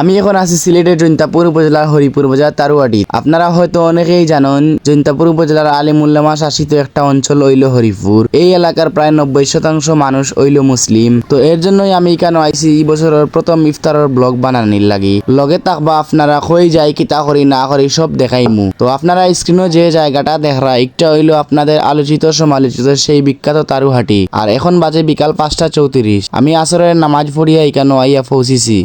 আমি এখন আছি সিলেটের জৈন্তাপুর উপজেলার হরিপুর বাজার তারুয়াটি। আপনারা হয়তো অনেকেই জানেন, জৈন্তাপুর উপজেলার আলিমুল্লামা শাসিত একটা অঞ্চল হইল হরিপুর। এই এলাকার প্রায় নব্বই শতাংশ মানুষ হইল মুসলিম। তো এর জন্যই আমি কেন আইসি এই বছরের প্রথম ইফতারের ব্লগ বানানির লাগি। লগে থাকবা আপনারা কই যাই, কিতা করি, না করি, সব দেখাইমু। তো আপনারা স্ক্রিনে যে জায়গাটা দেখরা, একটা হইল আপনাদের আলোচিত, সমালোচিত সেই বিখ্যাত তারুহাটি। আর এখন বাজে বিকাল পাঁচটা চৌত্রিশ। আমি আসরের নামাজ পড়িয়া এখানে আইয়া পৌঁছিছি?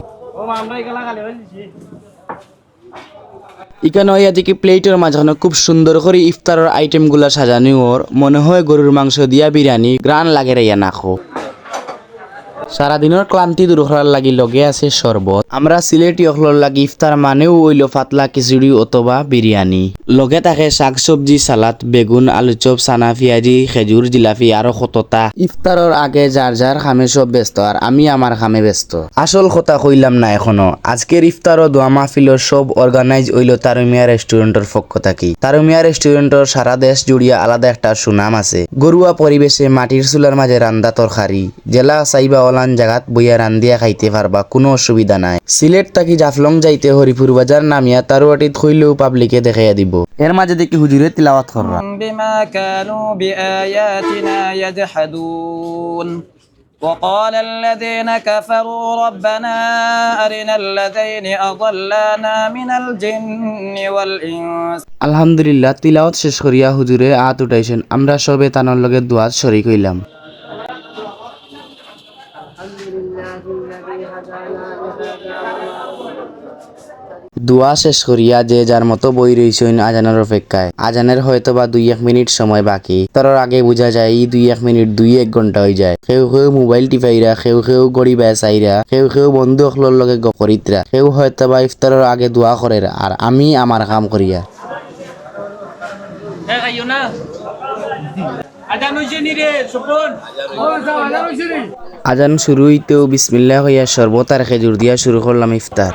ইকানো ইয়া থেকে প্লেটের মাঝখানে খুব সুন্দর করে ইফতারের আইটেমগুলা সাজানি ওর মনে হয় গরুর মাংস দিয়া বিরিয়ানি, গ্রান লাগে রে ইয়া নাখো সারাদিনের ক্লান্তি দূর করার লাগি লগে আছে শরবত আমরা সিলেটি অখলর লাগি ইফতার মানেও হইল পাতলা খিচুড়ি অথবা বিরিয়ানি লগে থাকে শাক সবজি সালাদ বেগুন আলু চপ চানা, পিয়াজি খেজুর জিলাপি আরও কতটা ইফতারের আগে যার যার খামে সব ব্যস্ত আর আমি আমার খামে ব্যস্ত। আসল কথা কইলাম না এখনও আজকের ইফতার ও দোয়া মাহফিলর সব অর্গানাইজ হইল তারুমিয়া রেস্টুরেন্টের পক্ষ থাকি। তারুমিয়া রেস্টুরেন্টের সারা দেশ জুড়িয়া আলাদা একটা সুনাম আছে। গরুয়া পরিবেশে মাটির চুলার মাঝে রান্দা তরকারি জেলা চাইবা অলান জাগাত বইয়া রান্দিয়া খাইতে পারবা কোনো অসুবিধা নাই সিলেট থাকি জাফলং যাইতে হরিপুর বাজার নামিয়া তারুয়াটিত হইলেও পাবলিকে দেখাইয়া দিব এর মাঝে দেখি হুজুরে তিলাওয়াত কররা بما كانوا بآياتنا يجحدون وقال الذين كفروا ربنا أرنا الذين أضلانا من الجن والإنس আলহামদুলিল্লাহ তিলাওয়াত শেষ করিয়া হুজুরে আত উঠাইছেন আমরা সবে তানোর লগে দোয়াত শরিক হইলাম দোয়া শেষ করিয়া যে যার মতো বই রইছেন আজানের অপেক্ষায়। আজানের হয়তো বা দুই এক মিনিট সময় বাকি। তার আগে বোঝা যায় এই দুই এক মিনিট দুই এক ঘণ্টা হয়ে যায়। কেউ কেউ মোবাইল টিপাইরা কেউ কেউ গড়ি বেচাইরা কেউ কেউ বন্ধু অকলর লগে গকরিতরা কেউ হয়তো বা ইফতারের আগে দোয়া করে আর আমি আমার কাম করিয়া। আজান শুরু হইতেও বিসমিল্লাহ হইয়া শরবত আর খেজুর দিয়া শুরু করলাম ইফতার।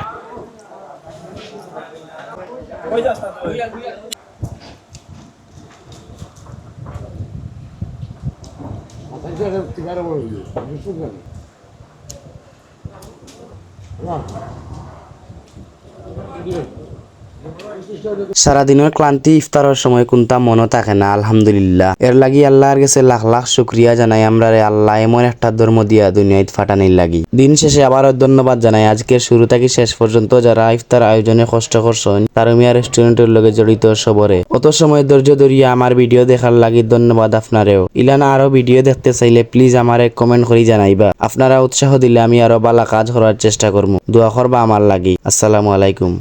সারাদিনের ক্লান্তি ইফতারের সময় কোনটা মনে থাকে না, আলহামদুলিল্লাহ। এর লাগি আল্লাহর কাছে লাখ লাখ শুক্রিয়া জানাই আমরা রে আল্লাহ, এমন একটা ধর্ম দিয়া দুনিয়ায় ফাটানির লাগি। দিন শেষে আবারও ধন্যবাদ জানাই। আজকের শুরু থেকে শেষ পর্যন্ত যারা ইফতার আয়োজনে কষ্ট করছেন, তারমিয়া রেস্টুরেন্টের লগে জড়িত সবরে। অত সময় ধৈর্য ধরিয়া আমার ভিডিও দেখার লাগি ধন্যবাদ আপনারেও। ইলানা, আরও ভিডিও দেখতে চাইলে প্লিজ আমারে কমেন্ট করি জানাইবা। আপনারা উৎসাহ দিলে আমি আরও বালা কাজ করার চেষ্টা করব দোয়া করবা আমার লাগি। আসসালামু আলাইকুম।